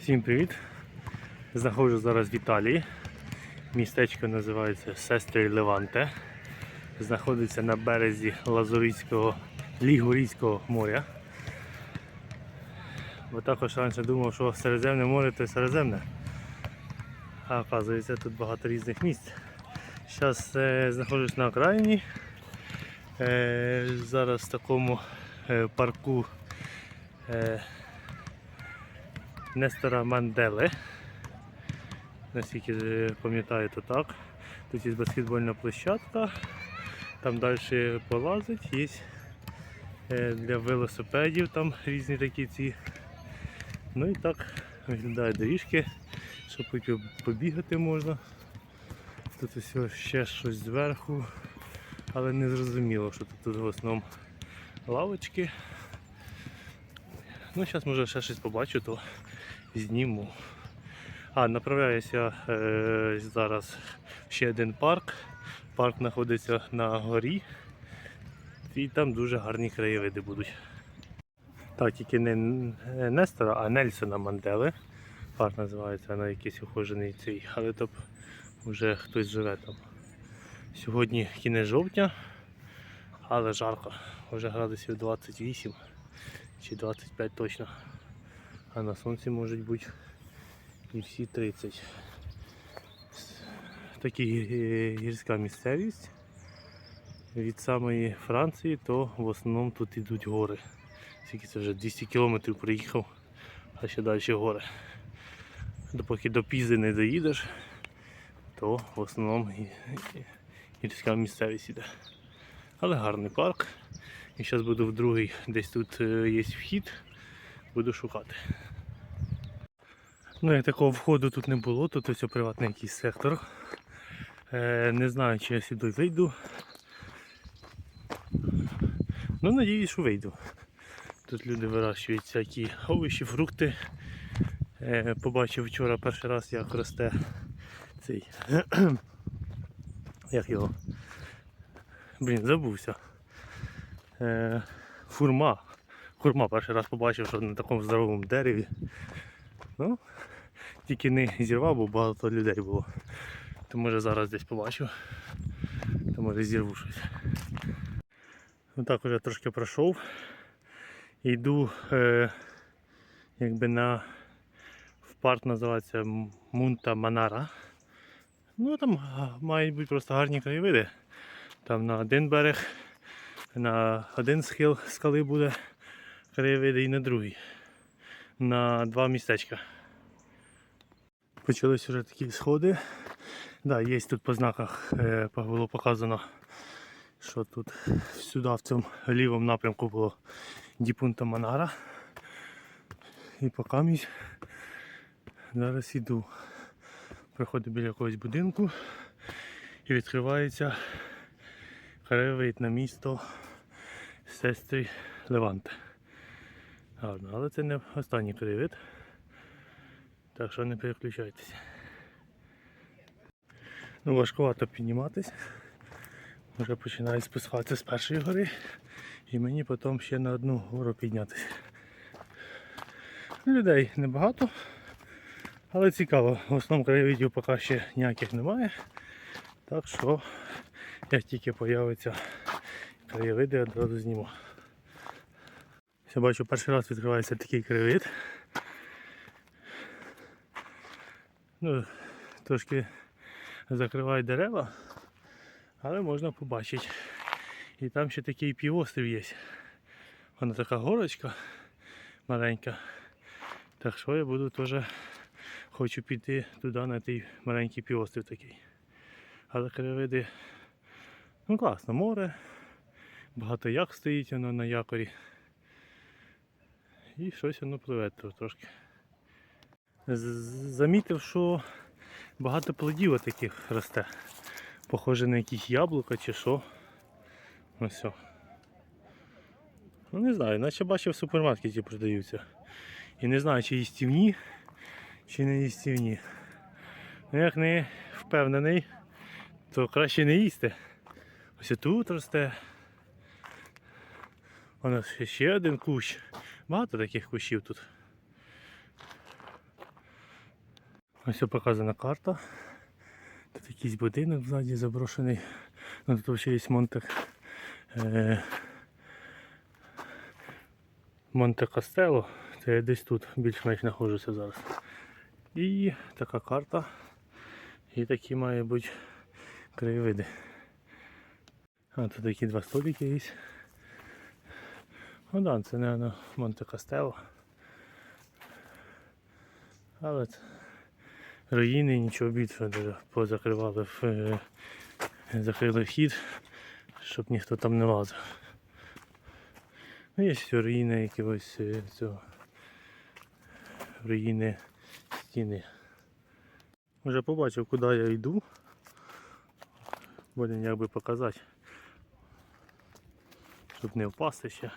Всім привіт! Знаходжусь зараз в Італії. Містечко називається Сестри Леванте. Знаходиться на березі Лазурійського, Лігурійського моря. Бо також раніше думав, що Середземне море це Середземне. А оказується тут багато різних місць. Зараз е, знаходжусь на окраїні. Е, зараз в такому е, парку е, Нестора Манделе. Наскільки пам'ятаю, то так. Тут є баскетбольна площадка, там далі полазить, є е, для велосипедів там різні такі ці. Ну і так виглядають доріжки, щоб побігати можна. Тут ось ще щось зверху, але не зрозуміло, що тут, тут в основному лавочки. Ну, зараз може ще щось побачу, то зніму. А, направляюся е, зараз в ще один парк. Парк знаходиться на горі. І там дуже гарні краєвиди будуть. Так, тільки не Нестора, а Нельсона Мандели. Парк називається на якийсь ухожений цей, але то вже хтось живе там. Сьогодні кінець жовтня, але жарко. Вже градусів 28 чи 25 точно. А на сонці можуть бути і всі 30. Така гірська місцевість. Від самої Франції, то в основному тут йдуть гори. Скільки це вже 200 кілометрів проїхав, а ще далі гори. Допоки до Пізи не доїдеш, то в основному гі- гі- гірська місцевість іде. Але гарний парк. І зараз буду в другий, десь тут е, є вхід, буду шукати. Ну, як такого входу тут не було, тут ось приватний якийсь сектор. Е, не знаю, чи я сюди вийду. Ну, надіюсь, що вийду. Тут люди вирощують всякі овочі, фрукти. Е, побачив вчора перший раз, як росте цей. як його? Блін, забувся. Е, фурма. Хурма перший раз побачив, що на такому здоровому дереві. Ну, тільки не зірвав, бо багато людей було. То може зараз десь побачу, то може зірву щось. Ну так уже трошки пройшов. Йду е, якби на в парк називається Мунта Манара. Ну там мають бути просто гарні краєвиди. Там на один берег, на один схил скали буде краєвиди і на другий. На два містечка. Почались вже такі сходи. Да, є тут по знаках е, було показано, що тут сюди в цьому лівому напрямку було Діпунта Манара. І поки мій зараз іду. Приходжу біля якогось будинку і відкривається краєвид на місто сестри Леванте. Гарно, але це не останній краєвид. Так що не переключайтеся. Ну, важкувато підніматись. Вже починаю спускатися з першої гори і мені потім ще на одну гору піднятися. Людей небагато, але цікаво. В основному краєвидів поки ще ніяких немає. Так що як тільки з'явиться краєвиди, одразу зніму. Я бачу, перший раз відкривається такий краєвид. Ну, трошки закривають дерева, але можна побачити. І там ще такий півострів є. Вона така горочка маленька. Так що я буду теж хочу піти туди на той маленький півострів такий. Але краєвиди, ну класно, море, багато як стоїть воно на якорі. І щось воно пливе трошки. Замітив, що багато плодів таких росте. Похоже на якісь яблука чи що. Ось. все. Ну не знаю, наче бачив в супермаркеті продаються. І не знаю, чи їстівні, чи не їстівні. Ну як не впевнений, то краще не їсти. Ось тут росте. У нас ще один кущ. Багато таких кущів тут. Ось показана карта. Тут якийсь будинок ззаді заброшений. Ну, тут ще є Монте. Е, Монте Кастело. Це я десь тут більш-менш знаходжуся зараз. І така карта. І такі має бути краєвиди. А тут такі два столики є. Ну да, це, мабуть, Монте Кастело. Але руїни, нічого більше дуже позакривали, е, закрили вхід, щоб ніхто там не лазив. Ну, є ще руїни якогось е, цього. Руїни стіни. Вже побачив, куди я йду. Будемо як би показати. Щоб не впасти ще.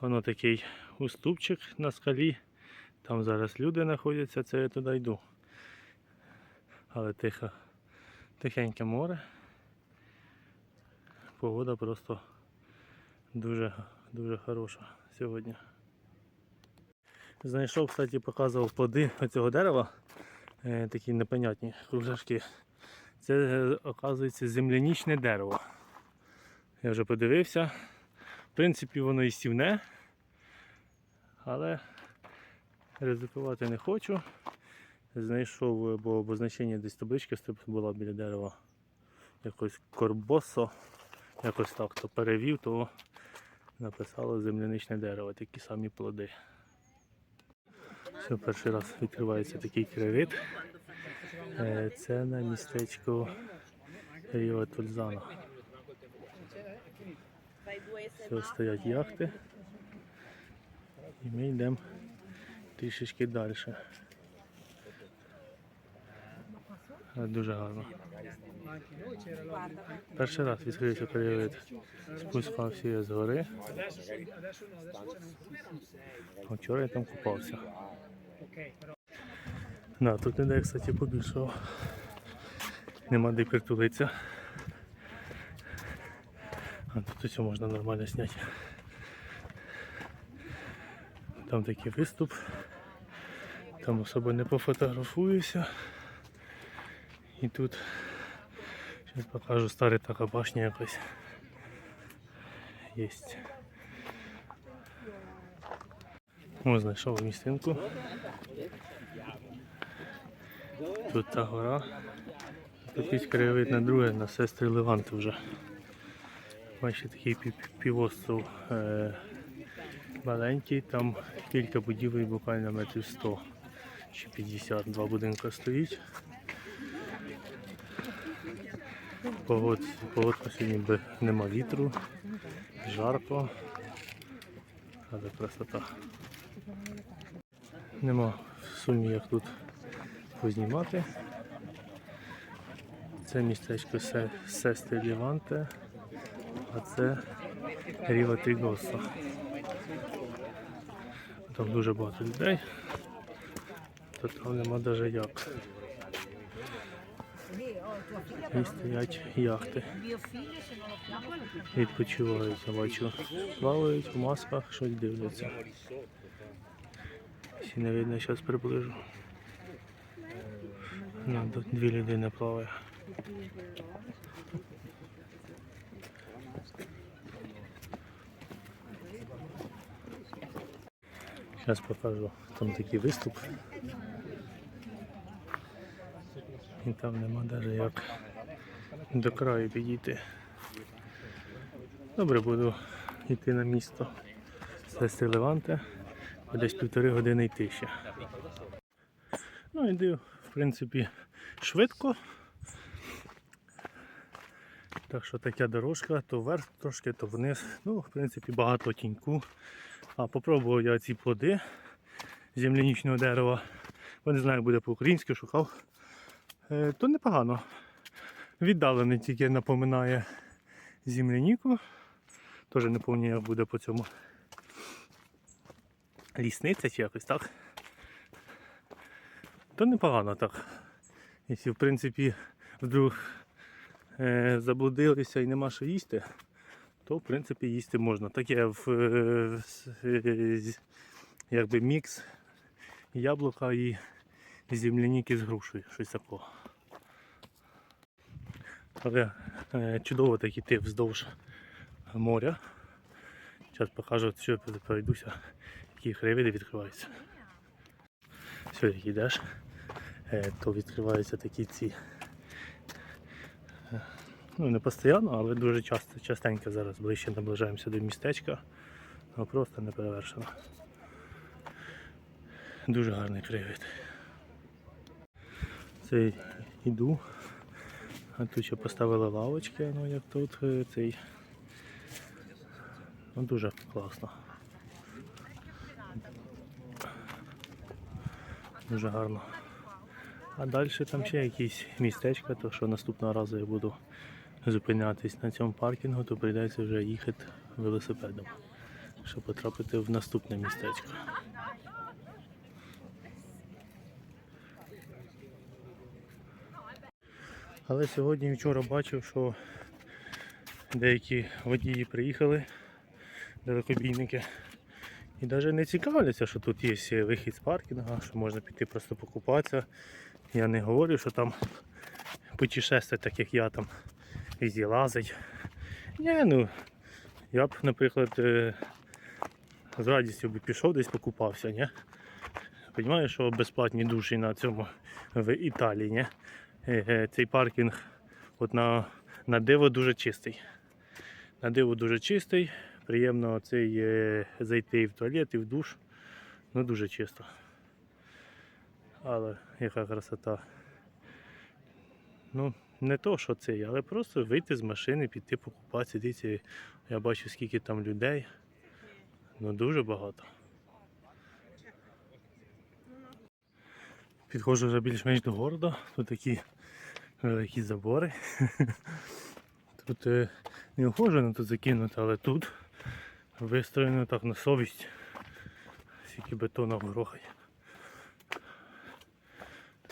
Воно такий уступчик на скалі. Там зараз люди знаходяться, це я туди йду. Але тихо, тихеньке море. Погода просто дуже, дуже хороша сьогодні. Знайшов, кстати, показував плоди цього дерева. Е, такі непонятні кругляшки. Це, е, оказується, землянічне дерево. Я вже подивився. В принципі, воно і стівне, але ризикувати не хочу. Знайшов, е, бо обозначення десь табличка була біля дерева. Якось корбосо, якось так, то перевів, то написало земляничне дерево, такі самі плоди. Все, перший раз відкривається такий кривит. Е, Це на містечко Ріо Тульзано. Все, стоять яхти. І ми йдемо трішечки далі. Дуже гарно. Перший раз відкрився краєвид. Спускався я з гори. Вчора я там купався. Да, тут ніде, кстати, побільшого. Нема де притулитися. А тут усе можна нормально зняти. Там такий виступ. Там особо не пофотографуюся. І тут зараз покажу стара така башня якась. Єсть. Ось знайшов містинку. Тут та гора. Тут краєвид на друге, на сестри Леванти вже. Бачите, такий пів- півостров е, маленький, там кілька будівель буквально метрів 100 чи 50, два будинки стоїть. Погод, погодка сьогодні би нема вітру, жарко, але красота. Нема в сумі як тут познімати. Це містечко Се- Сести Ліванте, а це Ріва Трігоса. Там дуже багато людей, то там нема навіть як. І стоять яхти. Відпочивають, я бачу. Плавають в масках, щось дивляться. Всі не видно, зараз приближу. Ну, дві людини плаває. Зараз покажу. Там такий виступ. І там нема навіть як до краю підійти. Добре, буду йти на місто Сестри Леванте. Десь півтори години йти ще. Ну, йду, в принципі, швидко. Так що така дорожка, то вверх трошки, то вниз. Ну, в принципі, багато тіньку. А попробував я ці плоди землянічного дерева. Бо не знаю, як буде по-українськи, шукав. Е, то непогано. Віддалений тільки напоминає земляніку. Теж не пам'ятаю, як буде по цьому. Лісниця чи якось так. То непогано так. Якщо в принципі вдруг е, заблудилися і нема що їсти, то в принципі їсти можна. Таке в, е, е, якби мікс яблука і земляніки з грушею, щось такого. Але е, чудово так іти вздовж моря. Зараз покажу, що пройдуся, які краєвиди відкриваються. Все, як йдеш, то відкриваються такі ці. Ну, не постійно, але дуже часто, частенько зараз ближче наближаємося до містечка. Ну, просто не перевершено. Дуже гарний краєвид. Це йду. А тут ще поставили лавочки, ну як тут е, цей. Ну дуже класно. Дуже гарно. А далі там ще якісь містечка, то що наступного разу я буду зупинятись на цьому паркінгу, то прийдеться вже їхати велосипедом, щоб потрапити в наступне містечко. Але сьогодні і вчора бачив, що деякі водії приїхали, далекобійники, і навіть не цікавляться, що тут є вихід з паркінгу, що можна піти просто покупатися. Я не говорю, що там путешествувати, так як я там везде лазить. Ні, ну я б, наприклад, е, з радістю би пішов десь покупався, ні? Понімаєш, що безплатні душі на цьому в Італії, ні? Е, е, Цей паркінг от на, на диво дуже чистий. На диво дуже чистий. Приємно цей, зайти і в туалет, і в душ. Ну дуже чисто. Але яка красота. Ну, не то, що цей, але просто вийти з машини, піти покупатися. Дивіться, я бачу, скільки там людей. Ну дуже багато. Підходжу вже більш-менш до города. Тут такі великі забори. Тут е, не ухожено тут закинуто, але тут вистроєно так на совість. Скільки бетона грохає.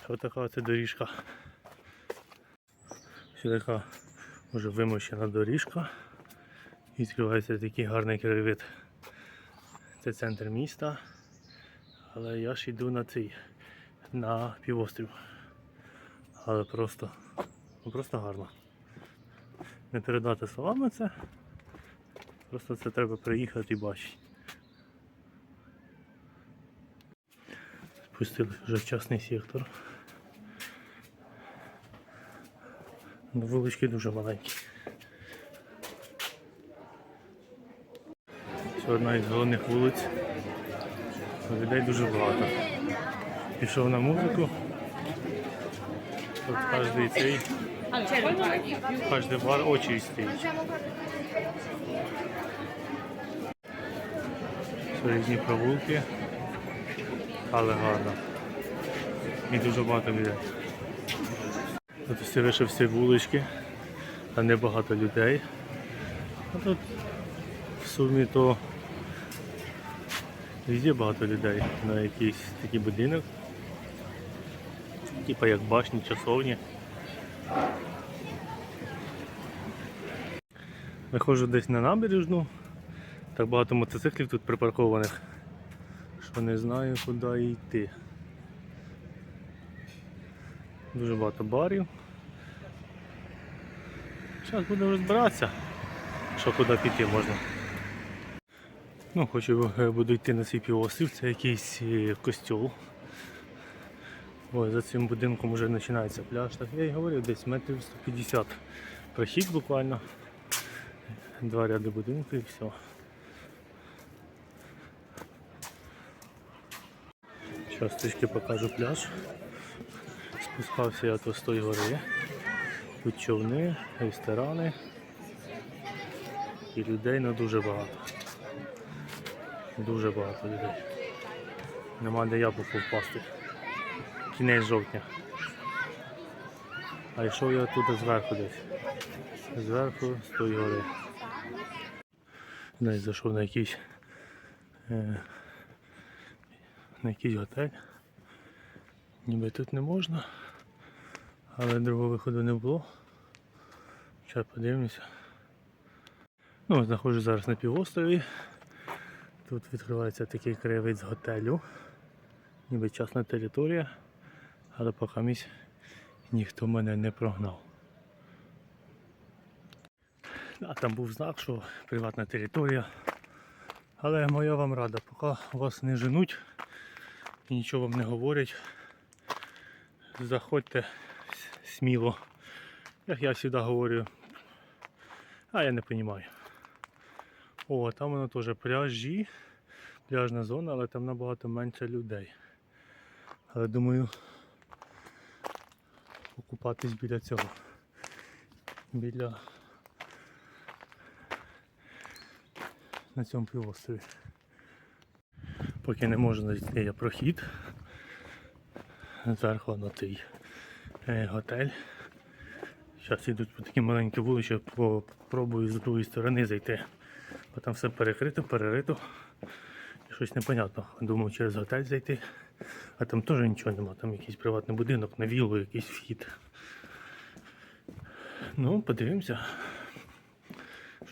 Ось така це доріжка. Ще така вже вимощена доріжка. І відкривається такий гарний краєвид. Це центр міста. Але я ж йду на цей на півострів. Але просто, ну, просто гарно. Не передати словами це. Просто це треба приїхати і бачити. Спустили вже в частний сектор. Ну, Вулички дуже маленькі. Це одна із головних вулиць. Людей дуже багато. Пішов на музику. Тут кожний цей, кожний бар очі стоїть. Це різні прогулки, але гарно. І дуже багато людей. Тут всі лише всі вулички, а не багато людей. А тут в сумі то везде багато людей на якийсь такий будинок. Типа як башні, часовні. Виходжу десь на набережну. Так багато мотоциклів тут припаркованих, що не знаю куди йти. Дуже багато барів. Зараз будемо розбиратися, що куди піти можна. Ну, хочу е, буду йти на свій півострів, це якийсь е, костьол. Ой, за цим будинком вже починається пляж. Так я й говорив, десь метрів 150 прохід буквально. Два ряди будинку і все. Зараз трішки покажу пляж. Спускався я то з тої гори. Тут човни, ресторани. І людей ну, дуже багато. Дуже багато людей. Нема де яблуко впасти. Кінець жовтня. А йшов я тут зверху десь. Зверху з тої гори. Десь зайшов на якийсь е, на якийсь готель. Ніби тут не можна, але другого виходу не було. Зараз подивимося. Ну, знаходжусь зараз на півострові. Тут відкривається такий краєвид з готелю. Ніби частна територія. Але поки місць ніхто мене не прогнав. А там був знак, що приватна територія. Але моя вам рада, поки вас не женуть і нічого вам не говорять. Заходьте сміло. Як я завжди говорю. А я не розумію. О, там воно теж пляжі, пляжна зона, але там набагато менше людей. Але думаю, покупатись біля цього. Біля на цьому півострові. Поки не можу знайти я прохід. Зверху на той е, готель. Зараз йдуть по такі маленькі вулиці, попробую з другої сторони зайти. Бо там все перекрито, перерито. І щось непонятно. Думав через готель зайти. А там теж нічого нема. Там якийсь приватний будинок, на віллу, якийсь вхід. Ну, подивимося.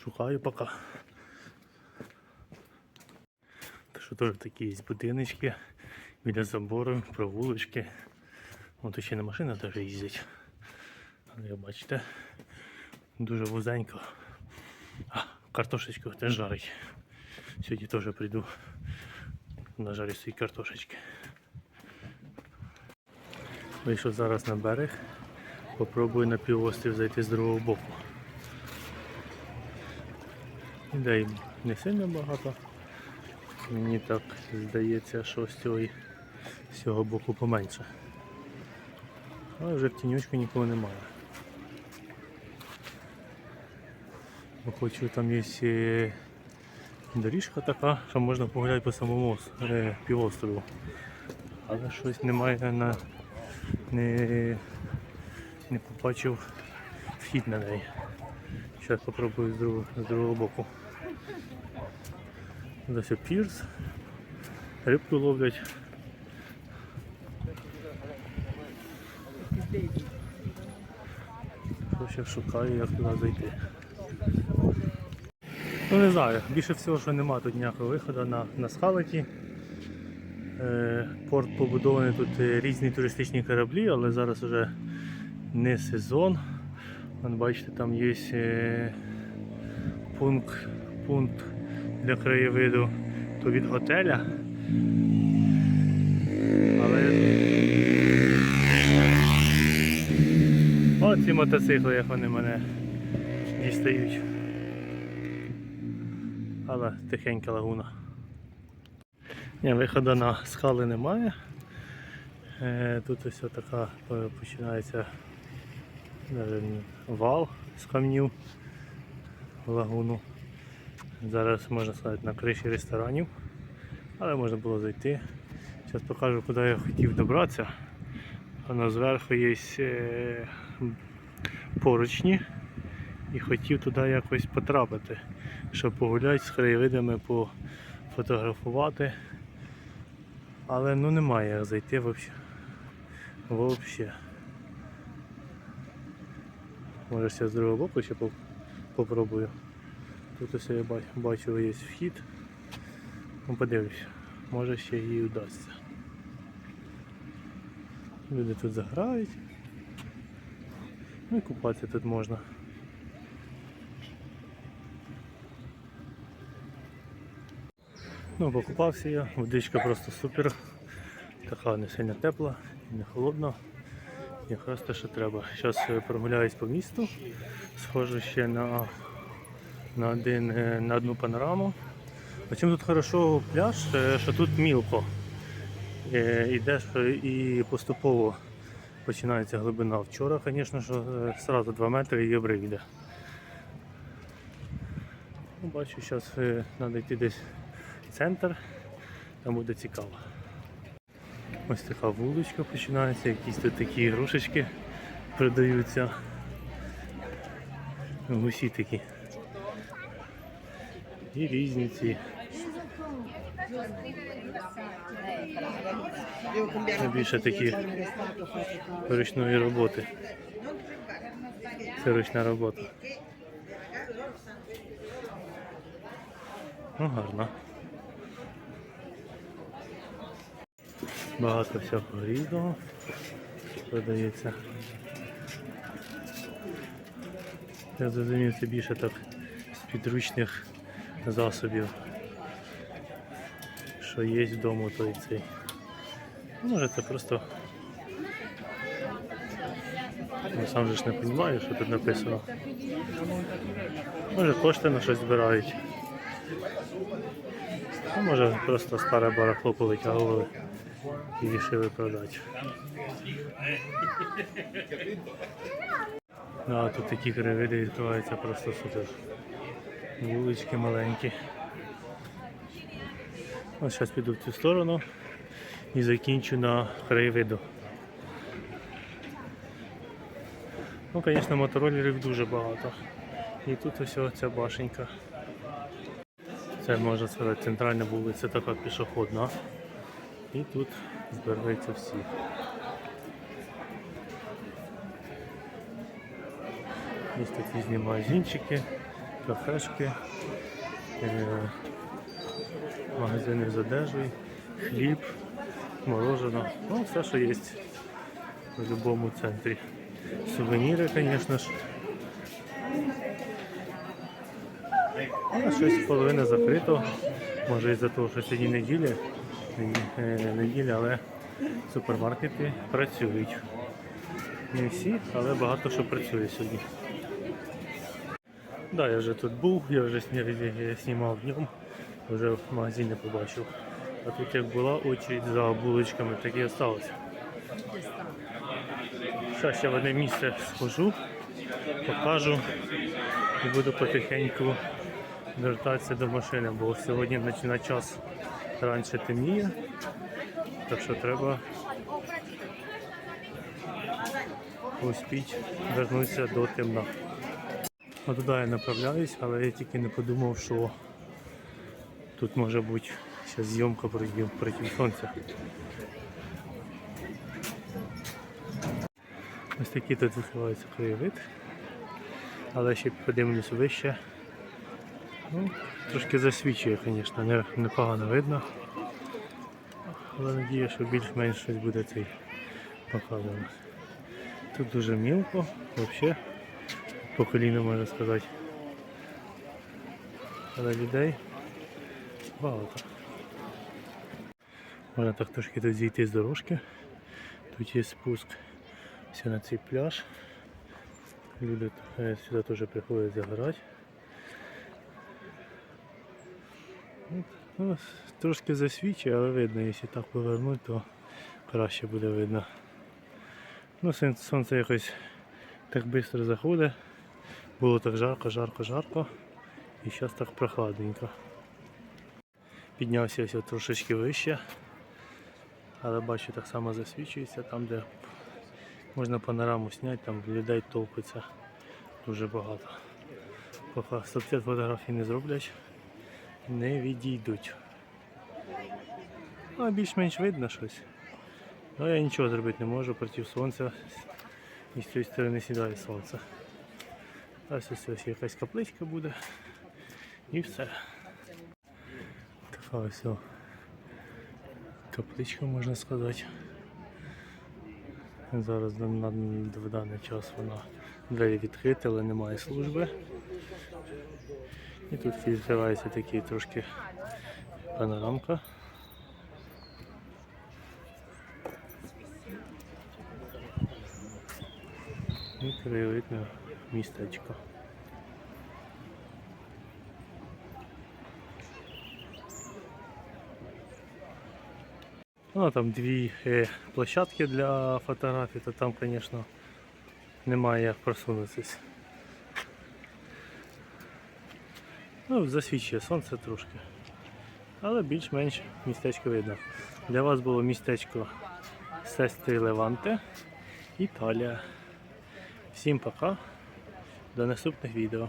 Шукаю поки. Що теж такі є будиночки біля забору, провулочки. От ще на машинах теж їздять. Як бачите, дуже вузенько. А, картошечку теж жарить. Сьогодні теж прийду нажарю свої картошечки. Вийшов зараз на берег. Попробую на півострів зайти з другого боку. Людей не сильно багато. Мені так здається, що з цього, з цього боку поменше. Але вже в тінючку нікого немає. Бо Хочу там є е, доріжка така, що можна погуляти по самому е, півострову. Але щось немає на не, не побачив вхід на неї. Зараз спробую з другого, з другого боку. Ось пірс. Рибку ловлять. Ще шукаю, як туди зайти. Ну не знаю, більше всього, що нема тут ніякого виходу на, на скалаті. Е, порт побудований тут е, різні туристичні кораблі, але зараз вже не сезон. Вон, бачите, там є е, пункт, пункт для краєвиду то від готеля. Але Ці мотоцикли, як вони мене дістають. Але тихенька лагуна. Ні, виходу на скали немає. Е, Тут ось така починається вал з камнів в лагуну. Зараз можна сказати на криші ресторанів, але можна було зайти. Зараз покажу, куди я хотів добратися. Воно зверху є е, поручні і хотів туди якось потрапити, щоб погуляти з краєвидами, пофотографувати. Але ну немає як зайти взагалі. Взагалі. Може ще з другого боку ще поп- попробую. Тут ось я ба- бачу є вхід. Ну подивлюсь, може ще і вдасться. Люди тут заграють. Ну і купатися тут можна. Ну, покупався я, водичка просто супер. Така не сильно тепла, не холодна. Якраз те, що треба. Зараз прогуляюсь по місту, схожу ще на, на, один, е, на одну панораму. Чим тут хорошо пляж, е, що тут мілко. Е, Йдеш е, і поступово починається глибина. Вчора, звісно, що е, сразу 2 метри і обрив йде. Ну, Бачу, зараз треба йти десь в центр, там буде цікаво. Ось така вуличка починається, якісь тут такі ігрушечки продаються. Гусі такі. І різні ці. Це більше такі ручної роботи. Це ручна робота. Ну, гарно. Багато всякого різного. продається. Я зрозумів, це більше так з підручних засобів. Що є вдома той цей. Ну, Може це просто. Я сам же ж не розумію, що тут написано. Може кошти на щось збирають. А може просто старе барахло повитягували і вирішили продати. А тут такі краєвиди відкриваються просто супер. Вулички маленькі. Ось зараз піду в цю сторону і закінчу на краєвиду. Ну, звісно, моторолерів дуже багато. І тут ось ця башенька. Це можна сказати центральна вулиця, така пішохідна. І тут збираються всі. Є такі різні магазинчики, кафешки, е, магазини з одежею, хліб, мороженое. Ну, все, що є в будь-якому центрі. Сувеніри, звісно ж. Ну, щось половина закрито. Може із-за того, що сьогодні неділя, е, неділя, але супермаркети працюють. Не всі, але багато що працює сьогодні. Да, я вже тут був, я вже сня- знімав днем, вже в магазині побачив. А тут як була очередь за булочками, так і осталося. Зараз я в одне місце схожу, покажу і буду потихеньку вертатися до машини, бо сьогодні на, час раніше темніє, так що треба успіть вернутися до темна. Туди я направляюсь, але я тільки не подумав, що тут може бути ще зйомка проти, проти сонця. Ось такий тут відкривається краєвид. Але ще подивлюсь вище. Ну, трошки засвічує, звісно, не, непогано видно. Але надію, що більш-менш щось буде цей показано. Тут дуже мілко, взагалі по коліну можна сказати. Але людей багато. Можна так трошки тут зійти з дорожки. Тут є спуск все на цей пляж. Люди е, сюди теж приходять загорати. Ну, трошки засвічує, але видно, якщо так повернути, то краще буде видно. Ну, сонце якось так швидко заходить. Було так жарко, жарко, жарко. І зараз так прохладненько. Піднявся ось трошечки вище. Але бачу, так само засвічується, там де можна панораму зняти, там людей толпиться дуже багато. Поки 150 фотографій не зроблять, не відійдуть. Ну, більш-менш видно щось. Ну я нічого зробити не можу проти сонця. І з цієї сторони сідає сонце. Ось ось ось якась капличка буде. І все. Така ось капличка можна сказати. Зараз на, в даний час вона двері відкриті, але немає служби. І тут відкривається такий трошки панорамка. І краєвидне містечко. Ну, там дві е, площадки для фотографій, то там, звісно, немає як просунутися. Ну, засвічує сонце трошки. Але більш-менш містечко видно. Для вас було містечко сестри Леванте, Італія. Всім пока. До наступних відео.